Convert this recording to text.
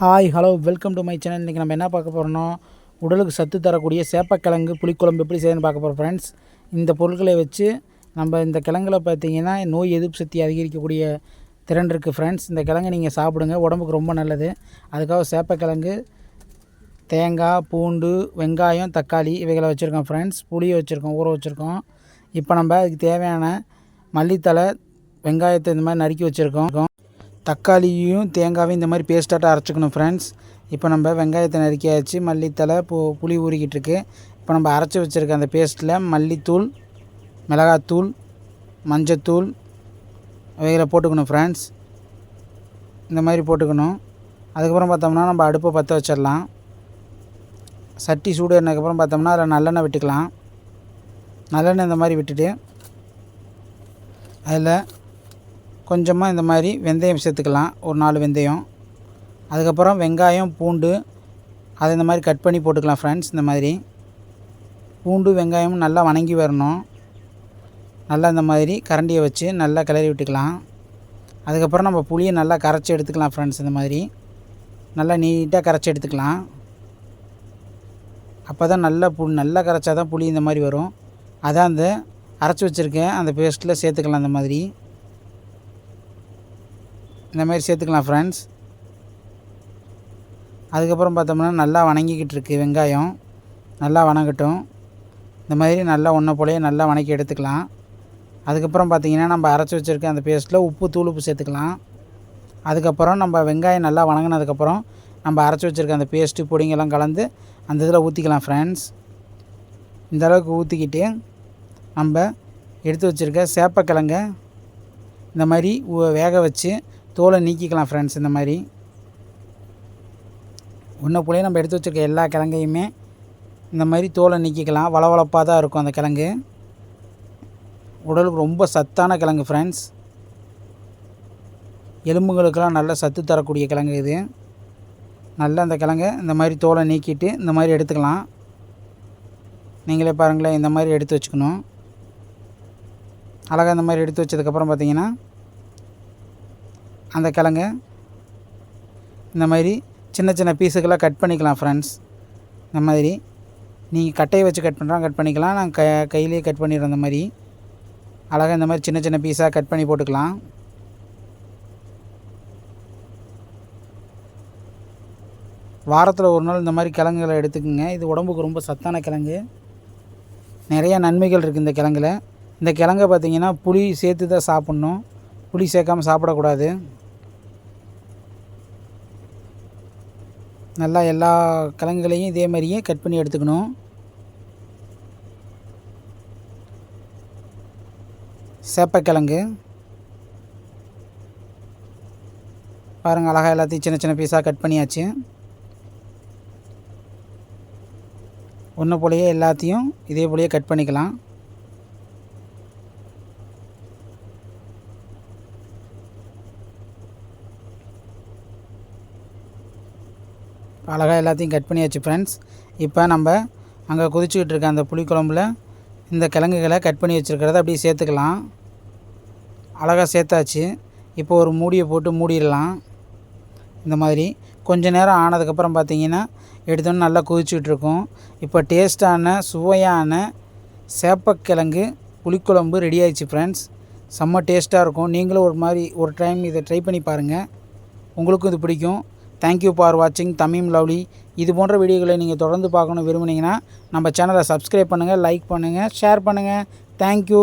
Hi hello welcome to my channel இன்றைக்கி நம்ம என்ன பார்க்க போகிறோம்னா உடலுக்கு சத்து தரக்கூடிய சேப்பக்கிழங்கு புளிக்குழம்பு எப்படி செய்யணும்னு பார்க்க போகிறோம் ஃப்ரெண்ட்ஸ் இந்த பொருட்களை வச்சு நம்ம இந்த கிழங்குல பார்த்தீங்கன்னா நோய் எதிர்ப்பு சக்தி அதிகரிக்கக்கூடிய திறன் இருக்குது ஃப்ரெண்ட்ஸ் இந்த கிழங்கு நீங்கள் சாப்பிடுங்க உடம்புக்கு ரொம்ப நல்லது. அதுக்காக சேப்பக்கிழங்கு தேங்காய் பூண்டு வெங்காயம் தக்காளி இவைகளை வச்சுருக்கோம் ஃப்ரெண்ட்ஸ் புளியை வச்சுருக்கோம் ஊற வச்சுருக்கோம். இப்போ நம்ம அதுக்கு தேவையான மல்லித்தலை வெங்காயத்தை இந்த மாதிரி நறுக்கி வச்சுருக்கோம். தக்காளியும் தேங்காயும் இந்த மாதிரி பேஸ்ட்டாக அரைச்சிக்கணும் ஃப்ரெண்ட்ஸ் இப்போ நம்ம வெங்காயத்தை நறுக்கியாச்சு மல்லித்தலை பூ புளி ஊறிக்கிட்டு இருக்கு இப்போ நம்ம அரைச்சி வச்சுருக்க அந்த பேஸ்ட்டில் மல்லித்தூள் மிளகாத்தூள் மஞ்சத்தூள் வகையில் போட்டுக்கணும் ஃப்ரெண்ட்ஸ் இந்த மாதிரி போட்டுக்கணும். அதுக்கப்புறம் பார்த்தோம்னா நம்ம அடுப்பை பற்ற வச்சிடலாம். சட்டி சூடு ஏறினதுக்கப்புறம் பார்த்தோம்னா அதில் நல்லெண்ணெய் விட்டுக்கலாம். நல்லெண்ணெய் இந்த மாதிரி விட்டுட்டு அதில் கொஞ்சமாக இந்த மாதிரி வெந்தயம் சேர்த்துக்கலாம். ஒரு நாலு வெந்தயம். அதுக்கப்புறம் வெங்காயம் பூண்டு. அதை இந்த மாதிரி கட் பண்ணி போட்டுக்கலாம் ஃப்ரெண்ட்ஸ் இந்த மாதிரி. பூண்டு வெங்காயமும் நல்லா வணங்கி வரணும். நல்லா இந்த மாதிரி கரண்டியை வச்சு நல்லா கிளறி விட்டுக்கலாம். அதுக்கப்புறம் நம்ம புளியை நல்லா கரைச்சி எடுத்துக்கலாம் ஃப்ரெண்ட்ஸ் இந்த மாதிரி. நல்லா நீட்டாக கரைச்சி எடுத்துக்கலாம். அப்போ தான் நல்லா பு நல்லா கரைச்சா தான் புளி இந்த மாதிரி வரும். அதான் அந்த அரைச்சி வச்சுருக்கேன் அந்த பேஸ்ட்டில் சேர்த்துக்கலாம் இந்த மாதிரி. இந்த மாதிரி சேர்த்துக்கலாம் ஃப்ரெண்ட்ஸ் அதுக்கப்புறம் பார்த்தோம்னா நல்லா வணங்கிக்கிட்டு இருக்குது வெங்காயம். நல்லா வணங்கட்டும். இந்த மாதிரி நல்லா ஒன்றை போலேயே நல்லா வணக்கி எடுத்துக்கலாம். அதுக்கப்புறம் பார்த்திங்கன்னா நம்ம அரைச்சி வச்சுருக்க அந்த பேஸ்ட்டில் உப்பு தூள் உப்பு சேர்த்துக்கலாம். அதுக்கப்புறம் நம்ம வெங்காயம் நல்லா வணங்கினதுக்கப்புறம் நம்ம அரைச்சி வச்சுருக்க அந்த பேஸ்ட்டு பொடிங்கெல்லாம் கலந்து அந்த இதில் ஊற்றிக்கலாம் ஃப்ரெண்ட்ஸ் இந்த அளவுக்கு ஊற்றிக்கிட்டு நம்ம எடுத்து வச்சுருக்க சேப்பக்கிழங்க இந்த மாதிரி வேக வச்சு தோலை நீக்கிக்கலாம் ஃப்ரெண்ட்ஸ் இந்த மாதிரி. ஒன்று போலே நம்ம எடுத்து வச்சுருக்க எல்லா கிழங்கையுமே இந்த மாதிரி தோலை நீக்கிக்கலாம். வளவளப்பாக தான் இருக்கும் அந்த கிழங்கு. உடலுக்கு ரொம்ப சத்தான கிழங்கு ஃப்ரெண்ட்ஸ் எலும்புகளுக்கெல்லாம் நல்ல சத்து தரக்கூடிய கிழங்கு இது. நல்லா அந்த கிழங்கு இந்த மாதிரி தோலை நீக்கிட்டு இந்த மாதிரி எடுத்துக்கலாம். நீங்களே பாருங்களேன் இந்த மாதிரி எடுத்து வச்சுக்கணும். அழகாக இந்த மாதிரி எடுத்து வச்சதுக்கப்புறம் பார்த்தீங்கன்னா அந்த கிழங்க. இந்த மாதிரி சின்ன சின்ன பீஸுக்கெல்லாம் கட் பண்ணிக்கலாம் ஃப்ரெண்ட்ஸ் இந்த மாதிரி நீங்கள் கட்டையை வச்சு கட் பண்ணுறோம் கட் பண்ணிக்கலாம். நான் க கையிலேயே கட் பண்ணிடுறேன் இந்த மாதிரி. அழகாக இந்த மாதிரி சின்ன சின்ன பீஸாக கட் பண்ணி போட்டுக்கலாம். வாரத்தில் ஒரு நாள் இந்த மாதிரி கிழங்குகளை எடுத்துக்கோங்க. இது உடம்புக்கு ரொம்ப சத்தான கிழங்கு. நிறைய நன்மைகள் இருக்குது இந்த கிழங்குல. இந்த கிழங்க பார்த்திங்கன்னா புளி சேர்த்து தான் சாப்பிட்ணும். புளி சேர்க்காம சாப்பிடக்கூடாது. நல்லா எல்லா கிழங்குகளையும் இதே மாதிரியே கட் பண்ணி எடுத்துக்கணும். சேப்பக்கிழங்கு. பாருங்கள் அழகாக எல்லாத்தையும் சின்ன சின்ன பீஸாக கட் பண்ணியாச்சு. ஒன்று போலயே எல்லாத்தையும் இதே போலயே கட் பண்ணிக்கலாம். அழகாக எல்லாத்தையும் கட் பண்ணியாச்சு ஃப்ரெண்ட்ஸ் இப்போ நம்ம அங்கே குதிச்சுக்கிட்டு இருக்க அந்த புளிக்குழம்புல இந்த கிழங்குகளை கட் பண்ணி வச்சுருக்கிறத அப்படியே சேர்த்துக்கலாம். அழகாக சேர்த்தாச்சு. இப்போ ஒரு மூடியை போட்டு மூடிடலாம். இந்த மாதிரி கொஞ்ச நேரம் ஆனதுக்கப்புறம் பார்த்தீங்கன்னா எடுத்தோன்னே நல்லா குதிச்சுக்கிட்டு இருக்கும். இப்போ டேஸ்ட்டான சுவையான சேப்பக்கிழங்கு புளிக்குழம்பு ரெடி ஆயிடுச்சு ஃப்ரெண்ட்ஸ் செம்ம டேஸ்ட்டாக இருக்கும். நீங்களும் ஒரு மாதிரி ஒரு டைம் இதை ட்ரை பண்ணி பாருங்கள் உங்களுக்கும் இது பிடிக்கும். தேங்க்யூ ஃபார் வாட்சிங் தமிம் லவ்லி இது போன்ற வீடியோகளை நீங்கள் தொடர்ந்து பார்க்கணும் விரும்புனீங்கன்னா நம்ம சேனலை சப்ஸ்கிரைப் பண்ணுங்கள் லைக் பண்ணுங்கள் ஷேர் பண்ணுங்கள் தேங்க்யூ